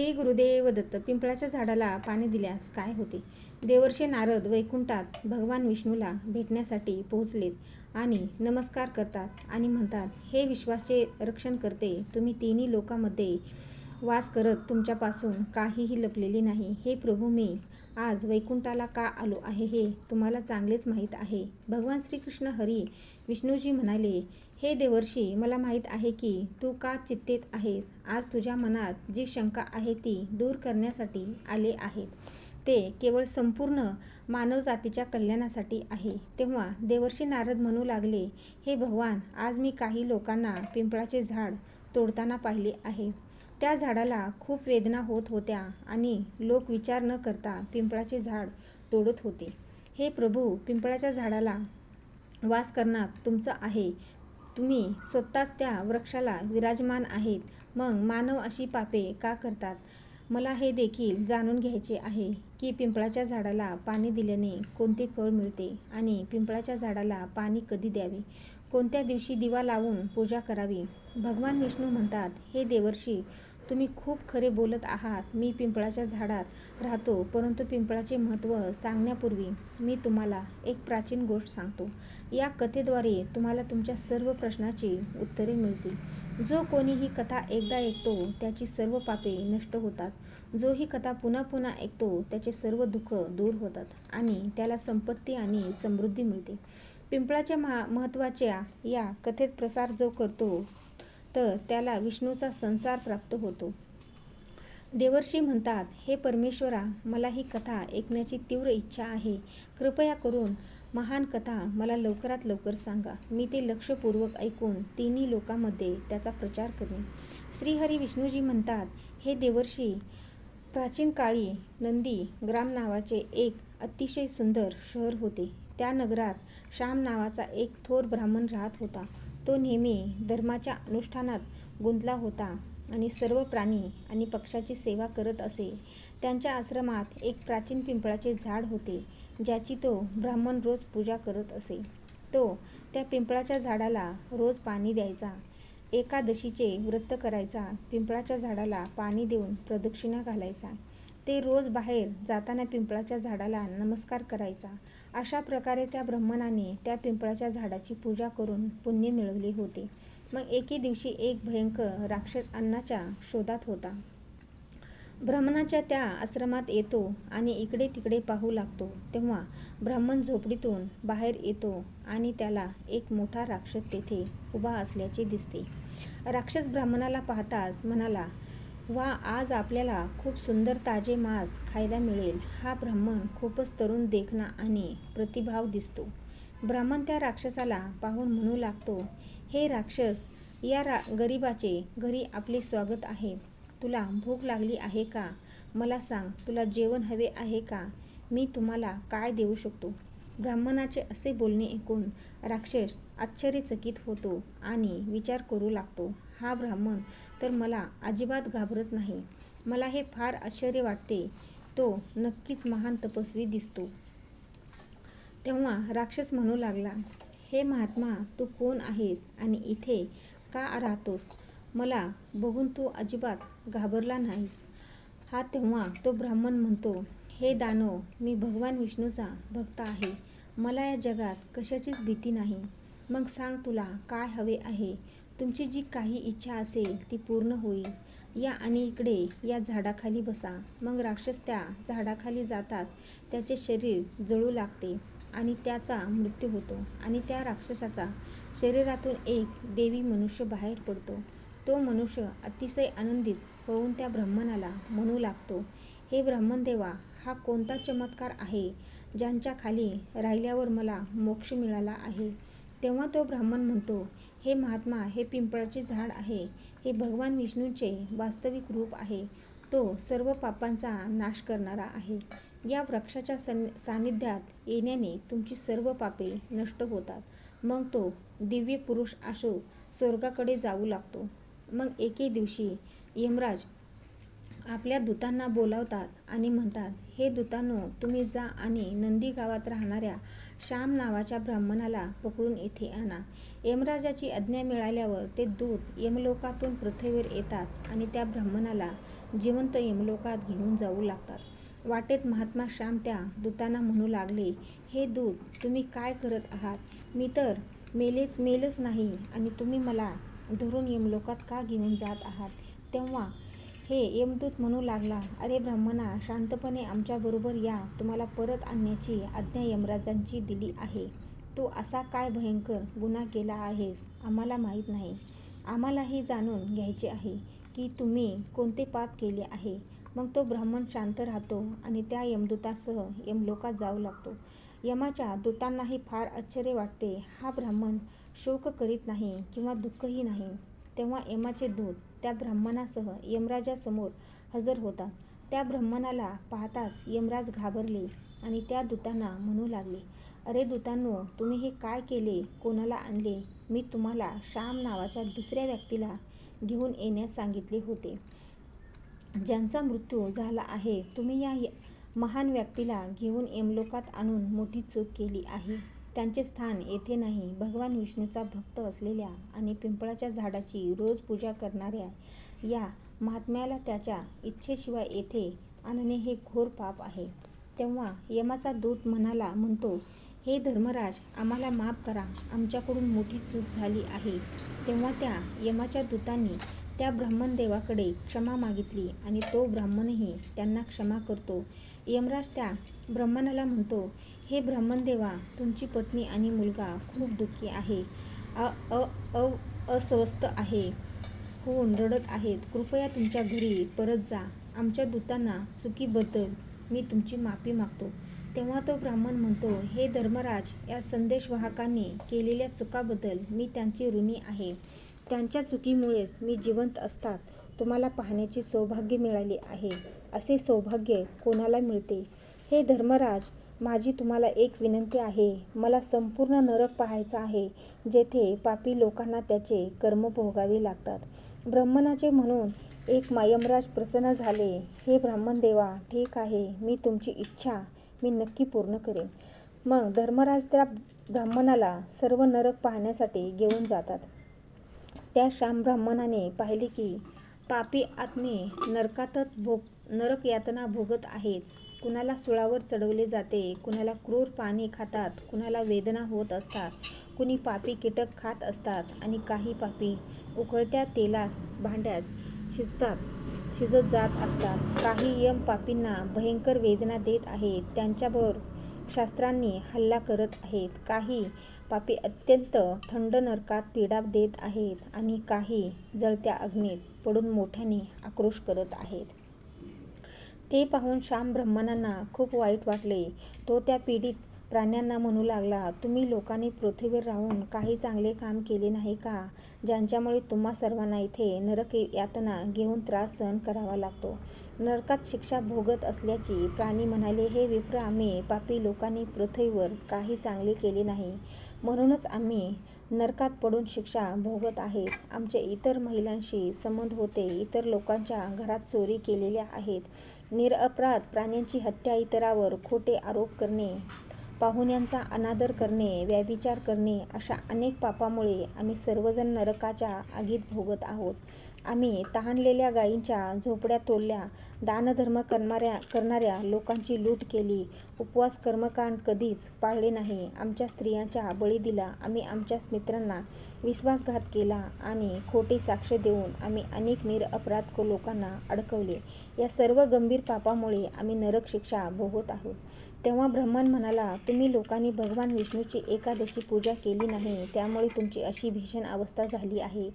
श्री गुरुदेव दत्त पिंपळाच्या झाडाला पाणी दिल्यास काय होते? देवर्षे नारद वैकुंठात भगवान विष्णूला भेटण्यासाठी पोहोचलेत आणि नमस्कार करतात आणि म्हणतात हे विश्वाचे रक्षण करते. तुम्ही तिन्ही लोकांमध्ये वास करत तुमच्यापासून काहीही लपलेले नाही. हे प्रभू मी आज वैकुंठाला का आलो आहे हे तुम्हाला चांगलेच माहीत आहे. भगवान श्रीकृष्ण हरी विष्णूजी म्हणाले हे देवर्षी मला माहीत आहे की तू का चित्तेत आहेस? आज तुझ्या मनात जी शंका आहे ती दूर करण्यासाठी आले आहेत. ते केवळ संपूर्ण मानवजातीच्या कल्याणासाठी आहे. तेव्हा देवर्षी नारद म्हणू लागले हे भगवान आज मी काही लोकांना पिंपळाचे झाड तोडताना पाहिले आहे. त्या झाडाला खूप वेदना होत होत्या आणि लोक विचार न करता पिंपळाचे झाड तोडत होते. हे प्रभू पिंपळाच्या झाडाला वास करणार तुमचं आहे. तुम्ही स्वतःच त्या वृक्षाला विराजमान आहेत. मग मानव अशी पापे का करतात? मला हे देखील जाणून घ्यायचे आहे की पिंपळाच्या झाडाला पाणी दिल्याने कोणते फळ मिळते आणि पिंपळाच्या झाडाला पाणी कधी द्यावे? कोणत्या दिवशी दिवा लावून पूजा करावी? भगवान विष्णू म्हणतात हे देवर्षी तुम्ही खूप खरे बोलत आहात. मी पिंपळाच्या झाडात राहतो परंतु पिंपळाचे महत्त्व सांगण्यापूर्वी मी तुम्हाला एक प्राचीन गोष्ट सांगतो. या कथेद्वारे तुम्हाला तुमच्या सर्व प्रश्नाची उत्तरे मिळतील. जो कोणी ही कथा एकदा ऐकतो त्याची सर्व पापे नष्ट होतात. जो ही कथा पुन्हा पुन्हा ऐकतो त्याचे सर्व दुःख दूर होतात आणि त्याला संपत्ती आणि समृद्धी मिळते. पिंपळाच्या महा महत्त्वाच्या या कथेत प्रसार जो करतो तर त्याला विष्णूचा संसार प्राप्त होतो. देवर्षी म्हणतात हे परमेश्वरा मला ही कथा ऐकण्याची तीव्र इच्छा आहे. कृपया करून महान कथा मला लवकरात लवकर सांगा. मी ते लक्षपूर्वक ऐकून तिन्ही लोकांमध्ये त्याचा प्रचार करेन. श्रीहरी विष्णूजी म्हणतात हे देवर्षी प्राचीन काळी नंदी ग्राम नावाचे एक अतिशय सुंदर शहर होते. त्या नगरात श्याम नावाचा एक थोर ब्राह्मण राहत होता. तो नेहमी धर्माच्या अनुष्ठानात गुंतला होता आणि सर्व प्राणी आणि पक्षाची सेवा करत असे. त्यांच्या आश्रमात एक प्राचीन पिंपळाचे झाड होते ज्याची तो ब्राह्मण रोज पूजा करत असे. तो त्या पिंपळाच्या झाडाला रोज पाणी द्यायचा. एकादशीचे व्रत करायचा पिंपळाच्या झाडाला पाणी देऊन प्रदक्षिणा घालायचा. ते रोज बाहेर जाताना पिंपळाच्या झाडाला नमस्कार करायचा. अशा प्रकारे त्या ब्राह्मणाने त्या पिंपळाच्या झाडाची पूजा करून पुण्य मिळवले होते. मग एके दिवशी एक भयंकर राक्षस अन्नाच्या शोधात होता. ब्राह्मणाच्या त्या आश्रमात येतो आणि इकडे तिकडे पाहू लागतो. तेव्हा ब्राह्मण झोपडीतून बाहेर येतो आणि त्याला एक मोठा राक्षस तेथे उभा असल्याचे दिसते. राक्षस ब्राह्मणाला पाहताच म्हणाला वा आज आपल्याला खूप सुंदर ताजे मांस खायला मिळेल. हा ब्राह्मण खूपच तरुण देखणा आणि प्रतिभाव दिसतो. ब्राह्मण त्या राक्षसाला पाहून म्हणू लागतो हे राक्षस या रा गरिबाचे घरी आपले स्वागत आहे. तुला भूक लागली आहे का? मला सांग तुला जेवण हवे आहे का? मी तुम्हाला काय देऊ शकतो? ब्राह्मणाचे असे बोलणे ऐकून राक्षस आश्चर्यचकित होतो आणि विचार करू लागतो. हा ब्राह्मण तर मला अजिबात घाबरत नाही. मला हे फार आश्चर्य वाटते. तो नक्कीच महान तपस्वी दिसतो. तेव्हा राक्षस म्हणू लागला हे महात्मा तू कोण आहेस आणि इथे का राहतोस? मला बघून तू अजिबात घाबरला नाहीस. हा तेव्हा तो ब्राह्मण म्हणतो हे दानव मी भगवान विष्णूचा भक्त आहे. मला या जगात कशाचीच भीती नाही. मग सांग तुला काय हवे आहे? तुमची जी काही इच्छा असेल ती पूर्ण होईल. या आणि इकडे या झाडाखाली बसा. मग राक्षस त्या झाडाखाली जाताच त्याचे शरीर जळू लागते आणि त्याचा मृत्यू होतो आणि त्या राक्षसाचा शरीरातून एक देवी मनुष्य बाहेर पडतो. तो मनुष्य अतिशय आनंदित होऊन त्या ब्राह्मणाला म्हणू लागतो हे ब्राह्मणदेवा हा कोणता चमत्कार आहे ज्यांच्या खाली राहिल्यावर मला मोक्ष मिळाला आहे? तेव्हा तो ब्राह्मण म्हणतो हे महात्मा हे पिंपळाचे झाड आहे. हे भगवान विष्णूचे वास्तविक रूप आहे. तो सर्व पापांचा नाश करणारा आहे. या वृक्षाच्या सन सान्निध्यात येण्याने तुमची सर्व पापे नष्ट होतात. मग तो दिव्य पुरुष असो स्वर्गाकडे जाऊ लागतो. मग एके दिवशी यमराज आपल्या दूतांना बोलावतात आणि म्हणतात हे दूतांनो तुम्ही जा आणि नंदी गावात राहणाऱ्या श्याम नावाच्या ब्राह्मणाला पकडून येथे आणा. यमराजाची आज्ञा मिळाल्यावर ते दूत यमलोकातून पृथ्वीवर येतात आणि त्या ब्राह्मणाला जिवंत यमलोकात घेऊन जाऊ लागतात. वाटेत महात्मा श्याम त्या दूतांना म्हणू लागले हे दूत तुम्ही काय करत आहात? मी तर मेलेच मेलच नाही आणि तुम्ही मला धरून यमलोकात का घेऊन जात आहात? तेव्हा हे यमदूत म्हणू लागला अरे ब्राह्मणा शांतपणे आमच्याबरोबर या. तुम्हाला परत आणण्याची आज्ञा यमराजांची दिली आहे. तू असा काय भयंकर गुन्हा केला आहेस आम्हाला माहीत नाही. आम्हालाही जाणून घ्यायचे आहे की तुम्ही कोणते पाप केले आहे. मग तो ब्राह्मण शांत राहतो आणि त्या यमदूतासह यमलोकात जाऊ लागतो. यमाच्या दूतांनाही फार आश्चर्य वाटते. हा ब्राह्मण शोक करीत नाही किंवा दुःखही नाही. तेव्हा यमाचे दूत त्या ब्राह्मणासह यमराजासमोर हजर होतात त्या ब्राह्मणाला पाहताच यमराज घाबरले आणि त्या दूतांना म्हणू लागले अरे दूतांनो तुम्ही हे काय केले? कोणाला आणले? मी तुम्हाला श्याम नावाच्या दुसऱ्या व्यक्तीला घेऊन येण्यास सांगितले होते. ज्यांचा मृत्यू झाला आहे तुम्ही या महान व्यक्तीला घेऊन यमलोकात आणून मोठी चूक केली आहे. त्यांचे स्थान येथे नाही. भगवान विष्णूचा भक्त असलेल्या आणि पिंपळाच्या झाडाची रोज पूजा करणाऱ्या या महात्म्याला त्याच्या इच्छेशिवाय येथे आणणे हे घोर पाप आहे. तेव्हा यमाचा दूत म्हणाला म्हणतो हे धर्मराज आम्हाला माफ करा. आमच्याकडून मोठी चूक झाली आहे. तेव्हा त्या यमाच्या दूतांनी त्या ब्राह्मणदेवाकडे क्षमा मागितली आणि तो ब्राह्मणही त्यांना क्षमा करतो. यमराज त्या ब्राह्मणाला म्हणतो हे ब्राह्मणदेवा तुमची पत्नी आणि मुलगा खूप दुःखी आहे. अ अ अस्वस्थ आहे. होऊन रडत आहेत. कृपया तुमच्या घरी परत जा. आमच्या दूतांना चुकीबद्दल मी तुमची माफी मागतो. तेव्हा तो ब्राह्मण म्हणतो हे धर्मराज या संदेशवाहकांनी केलेल्या चुकाबद्दल मी त्यांची ऋणी आहे. त्यांच्या चुकीमुळेच मी जिवंत असतात. तुम्हाला पाहण्याचे सौभाग्य मिळाले आहे. असे सौभाग्य कोणाला मिळते? हे धर्मराज माझी तुम्हाला एक विनंती आहे. मला संपूर्ण नरक पाहायचा आहे जेथे पापी लोकांना त्याचे कर्म भोगावे लागतात. ब्राह्मणाचे म्हणून एक मायमराज प्रसन्न झाले हे ब्राह्मण देवा ठीक आहे मी तुमची इच्छा मी नक्की पूर्ण करेन. मग धर्मराज त्या ब्राह्मणाला सर्व नरक पाहण्यासाठी घेऊन जातात. त्या श्याम ब्राह्मणाने पाहिले की पापी आत्मे नरकातच भोग नरक यातना भोगत आहेत. कुणाला सुळावर चढवले जाते कुणाला क्रूर पाणी खातात कुणाला वेदना होत असतात कुणी पापी कीटक खात असतात आणि काही पापी उकळत्या तेलात भांड्यात शिजतात शिजत जात असतात. काही यम पापींना भयंकर वेदना देत आहेत त्यांच्यावर शास्त्रांनी हल्ला करत आहेत. काही पापी अत्यंत थंड नरकात पीडा देत आहेत आणि काही जळत्या अग्नीत पडून मोठ्याने आक्रोश करत आहेत. ते पाहून श्याम ब्राह्मणांना खूप वाईट वाटले. तो त्या पीडित प्राण्यांना म्हणू लागला तुम्ही लोकांनी पृथ्वीवर राहून काही चांगले काम केले नाही का? ज्यांच्यामुळे तुम्हा सर्वांना इथे नरक यातना घेऊन त्रास सहन करावा लागतो. नरकात शिक्षा भोगत असल्याची प्राणी म्हणाले हे विप्र आम्ही पापी लोकांनी पृथ्वीवर काही चांगले केले नाही. म्हणूनच आम्ही नरकात पडून शिक्षा भोगत आहेत आमचे इतर महिलांशी संबंध होते. इतर लोकांच्या घरात चोरी केलेल्या आहेत. निरअपराध प्राण्यांची हत्या इतरावर खोटे आरोप करणे. पाहुण्यांचा अनादर करणे व्याविचार करणे अशा अनेक पापामुळे आम्ही सर्वजण नरकाच्या आगीत भोगत आहोत. आम्ही तहानलेल्या गायींच्या झोपड्या तोडल्या दानधर्म करणाऱ्या करणाऱ्या लोकांची लूट केली. उपवास कर्मकांड कधीच पाळले नाही. आमच्या स्त्रियांच्या बळी दिला आम्ही आमच्या मित्रांना विश्वासघात केला आणि खोटी साक्ष देऊन आम्ही अनेक निरअपराध लोकांना अडकवले. या सर्व गंभीर पापामुळे आम्ही नरक शिक्षा भोगत आहोत. तेव्हा ब्रह्मन म्हणाला तुम्ही लोकांनी भगवान विष्णूची एकादशी पूजा केली नाही त्यामुळे तुमची अशी भीषण अवस्था झाली आहे.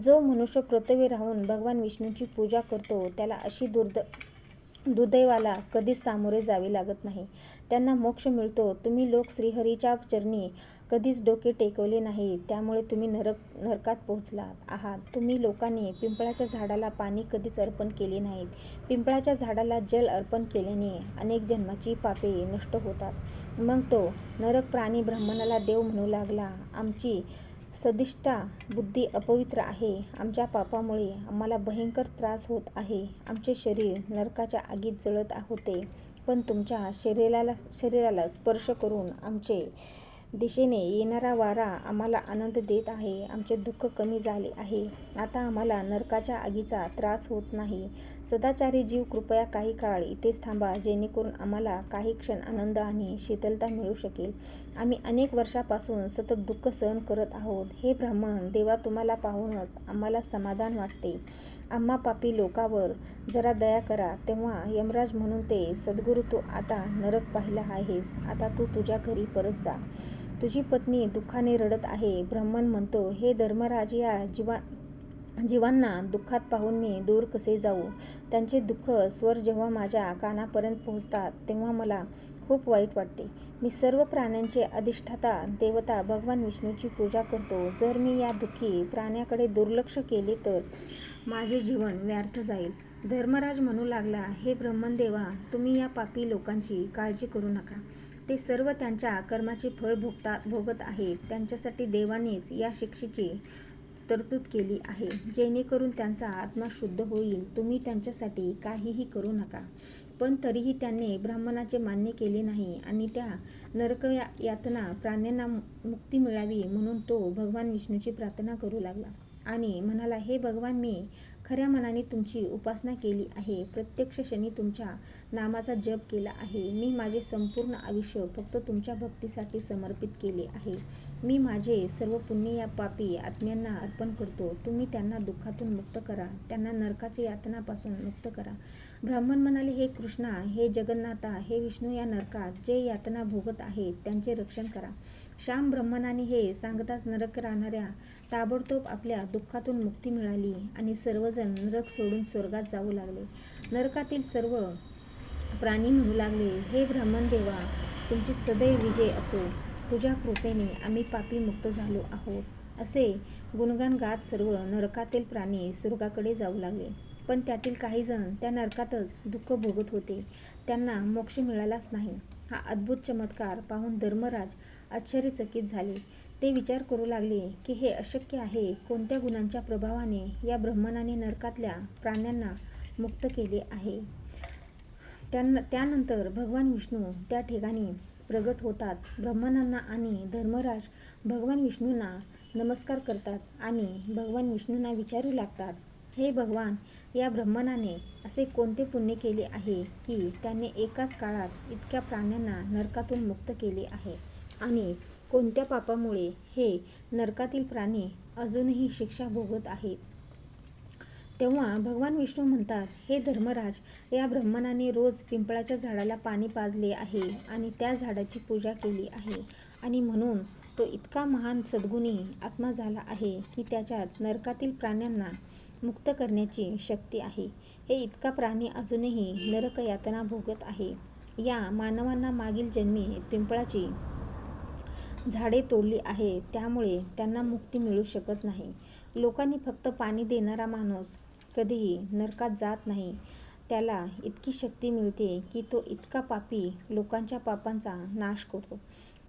जो मनुष्य पृथ्वी राहून भगवान विष्णूची पूजा करतो त्याला अशी दुर्द दुर्दैवाला कधीच सामोरे जावे लागत नाही. त्यांना मोक्ष मिळतो. तुम्ही लोक श्रीहरीच्या चरणी कधीच डोके टेकवले नाही त्यामुळे तुम्ही नरक नरकात पोहोचलात. आहात तुम्ही लोकांनी पिंपळाच्या झाडाला पाणी कधीच अर्पण केले नाहीत. पिंपळाच्या झाडाला जल अर्पण केल्याने अनेक जन्माची पापे नष्ट होतात. मग तो नरक प्राणी ब्राह्मणाला देव म्हणू लागला आमची सदिष्टा बुद्धी अपवित्र आहे. आमच्या पापामुळे आम्हाला भयंकर त्रास होत आहे. आमचे शरीर नरकाच्या आगीत जळत होते. पण तुमच्या शरीराला शरीराला स्पर्श करून आमचे दिशेने येणारा वारा आम्हाला आनंद देत आहे. आमचे दुःख कमी झाले आहे. आता आम्हाला नरकाच्या आगीचा त्रास होत नाही. सदाचारी जीव कृपया काही काळ इथेच थांबा जेणेकरून आम्हाला काही क्षण आनंद आणि शीतलता मिळू शकेल. आम्ही अनेक वर्षापासून सतत दुःख सहन करत आहोत. हे ब्राह्मण देवा तुम्हाला पाहूनच आम्हाला समाधान वाटते. आम्हा पापी लोकावर जरा दया करा. तेव्हा यमराज म्हणून ते सद्गुरू तू आता नरक पाहिला आहेस. आता तू तुझ्या घरी परत जा. तुझी पत्नी दुःखाने रडत आहे. ब्राह्मण म्हणतो हे धर्मराज या जीवा जीवांना दुःखात पाहून मी दूर कसे जाऊ? त्यांचे दुःख स्वर जेव्हा माझ्या कानापर्यंत पोहोचतात तेव्हा मला खूप वाईट वाटते. मी सर्व प्राण्यांचे अधिष्ठाता देवता भगवान विष्णूची पूजा करतो. जर मी या दुःखी प्राण्याकडे दुर्लक्ष केले तर माझे जीवन व्यर्थ जाईल. धर्मराज म्हणू लागला हे ब्रह्मदेवा तुम्ही या पापी लोकांची काळजी करू नका. ते सर्व त्यांच्या कर्माचे फळ भोगता भोगत आहेत. त्यांच्यासाठी देवानेच या शिक्षेची तरतूद केली आहे. जेणेकरून त्यांचा आत्मा शुद्ध होईल. तुम्ही त्यांच्यासाठी काहीही करू नका. पण तरीही त्यांनी ब्राह्मणाचे मान्य केले नाही आणि त्या नरक या- यातना प्राण्यांना मुक्ती मिळावी म्हणून तो भगवान विष्णूची प्रार्थना करू लागला. आणि म्हणाला हे भगवान मी खऱ्या मनाने तुमची उपासना केली आहे. प्रत्यक्ष क्षणी तुमच्या नामाचा जप केला आहे. मी माझे संपूर्ण आयुष्य फक्त तुमच्या भक्तीसाठी समर्पित केले आहे. मी माझे सर्व पुण्य या पापी आत्म्यांना अर्पण करतो. तुम्ही त्यांना दुःखातून मुक्त करा. त्यांना नरकाच्या यातनापासून मुक्त करा. ब्राह्मण म्हणाले हे कृष्णा हे जगन्नाथा हे विष्णू या नरकात जे यातना भोगत आहेत त्यांचे रक्षण करा. श्याम ब्रह्मणाने हे सांगताच नरक राहणाऱ्या ताबडतोब आपल्या दुःखातून मुक्ती मिळाली आणि सर्वजण नरक सोडून स्वर्गात जाऊ लागले. नरकातील सर्व प्राणी म्हणू लागले हे ब्राह्मण देवा तुमची सदैव विजय असो. तुझ्या कृपेने आम्ही पापी मुक्त झालो आहोत. असे गुणगान गात सर्व नरकातील प्राणी स्वर्गाकडे जाऊ लागले. पण त्यातील काही जण त्या नरकातच दुःख भोगत होते. त्यांना मोक्ष मिळालाच नाही. हा अद्भुत चमत्कार पाहून धर्मराज आश्चर्यचकित झाले. ते विचार करू लागले की हे अशक्य आहे कोणत्या गुणांच्या प्रभावाने या ब्रह्मणाने नरकातल्या प्राण्यांना मुक्त केले आहे? त्यांना त्यानंतर भगवान विष्णू त्या ठिकाणी प्रगट होतात. ब्रह्मणांना आणि धर्मराज भगवान विष्णूंना नमस्कार करतात आणि भगवान विष्णूंना विचारू लागतात. हे भगवान या ब्रह्मणाने असे कोणते पुण्य केले आहे की त्याने एकाच काळात इतक्या प्राण्यांना नरकातून मुक्त केले आहे? आणि कोणत्या पापामुळे हे नरकातील प्राणी अजूनही शिक्षा भोगत आहेत? तेव्हा भगवान विष्णू म्हणतात हे धर्मराज या ब्रह्मणाने रोज पिंपळाच्या झाडाला पाणी पाजले आहे आणि त्या झाडाची पूजा केली आहे आणि म्हणून तो इतका महान सद्गुणी आत्मा झाला आहे की त्याच्यात नरकातील प्राण्यांना मुक्त करण्याची शक्ती आहे. हे इतका प्राणी अजूनही नरक यातना भोगत आहे. या मानवांना मागील जन्मी पिंपळाची झाडे तोडली आहे त्यामुळे त्यांना मुक्ती मिळू शकत नाही. लोकांनी फक्त पाणी देणारा माणूस कधीही नरकात जात नाही. त्याला इतकी शक्ती मिळते की तो इतका पापी लोकांच्या पापांचा नाश करतो.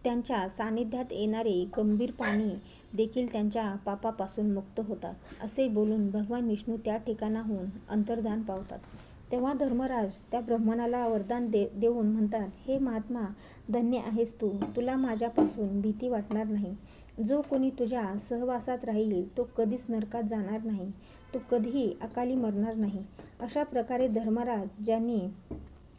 त्यांच्या सानिध्यात येणारे गंभीर पाणी देखील त्यांच्या पापापासून मुक्त होतात असे बोलून भगवान विष्णू त्या ठिकाणाहून अंतर्धान पावतात. तेव्हा धर्मराज त्या ब्रह्मणाला वरदान दे देऊन म्हणतात हे महात्मा धन्य आहेस तू. तुला माझ्यापासून भीती वाटणार नाही. जो कोणी तुझ्या सहवासात राहील तो कधीच नरकात जाणार नाही. तो कधीही अकाली मरणार नाही. अशा प्रकारे धर्मराज ज्यांनी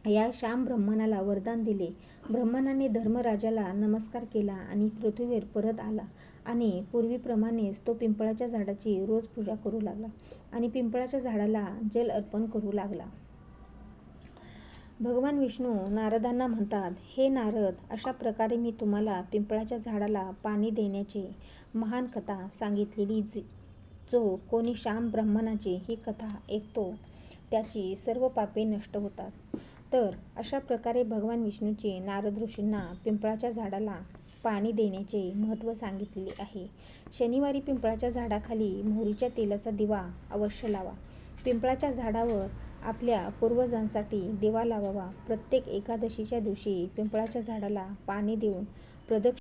या श्याम ब्रह्मणाला वरदान दिले ब्रह्मणाने धर्मराजाला नमस्कार केला आणि पृथ्वीवर परत आला आणि पूर्वीप्रमाणेच तो पिंपळाच्या झाडाची रोज पूजा करू लागला आणि पिंपळाच्या झाडाला जल अर्पण करू लागला. भगवान विष्णू नारदांना म्हणतात हे नारद अशा प्रकारे मी तुम्हाला पिंपळाच्या झाडाला पाणी देण्याची महान कथा सांगितलेली जी जो कोणी श्याम ब्रह्मणाची ही कथा ऐकतो त्याची सर्व पापे नष्ट होतात. तर अशा प्रकारे भगवान विष्णूचे नारद ऋषींना पिंपळाच्या झाडाला पाणी देण्याचे महत्त्व सांगितलेले आहे. शनिवारी पिंपळाच्या झाडाखाली मोहरीच्या तेलाचा दिवा अवश्य लावा. पिंपळाच्या झाडावर आपल्या पूर्वजांसाठी दिवा लावावा. प्रत्येक एकादशीच्या दिवशी पिंपळाच्या झाडाला पाणी देऊन प्रदक्ष